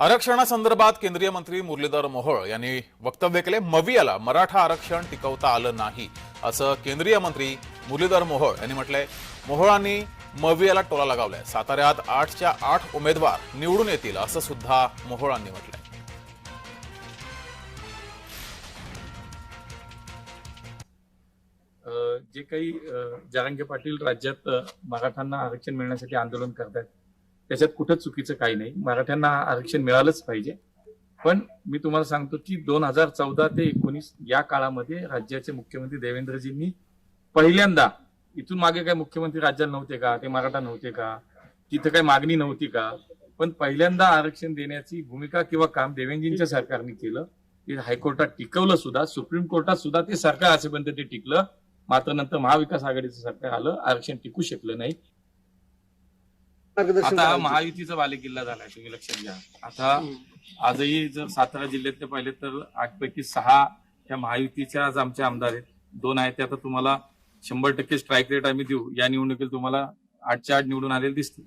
आरक्षणासंदर्भात केंद्रीय मंत्री मुरलीधर मोहोळ यांनी वक्तव्य केले मवियाला मराठा आरक्षण टिकवता आलं नाही असं केंद्रीय मंत्री मुरलीधर मोहोळ यांनी म्हटलंय. मोहोळांनी मवियाला टोला लगावलाय. साताऱ्यात आठच्या आठ उमेदवार निवडून येतील असं सुद्धा मोहोळांनी म्हटलंय. जे काही अ, जरांगे पाटील राज्यात मराठांना आरक्षण मिळण्यासाठी आंदोलन करतात त्याच्यात कुठं चुकीचं काही नाही. मराठ्यांना आरक्षण मिळालंच पाहिजे. पण मी तुम्हाला सांगतो की दोन हजार चौदा ते एकोणीस या काळामध्ये राज्याचे मुख्यमंत्री देवेंद्रजींनी पहिल्यांदा इथून मागे काय मुख्यमंत्री राज्यात नव्हते का? ते मराठा नव्हते का? तिथं काही मागणी नव्हती का? पण पहिल्यांदा आरक्षण देण्याची भूमिका किंवा काम देवेंद्रजींच्या सरकारने केलं. ते हायकोर्टात टिकवलं सुद्धा सुप्रीम कोर्टात सुद्धा ते सरकार असेपर्यंत ते टिकलं. मात्र नंतर महाविकास आघाडीचं सरकार आलं. आरक्षण टिकू शकलं नाही. आता. महायुतीचा बालेकिल्ला झालाय तुम्ही लक्षात घ्या. आता आजही जर सातारा जिल्ह्यातले पाहिले तर आठ पैकी सहा ह्या महायुतीच्या आज आमचे आमदार आहेत. दोन आहेत ते आता तुम्हाला शंभर टक्के स्ट्राईक रेट आम्ही देऊ. या निवडणुकीत तुम्हाला आठच्या आठ निवडून आलेले दिसतील.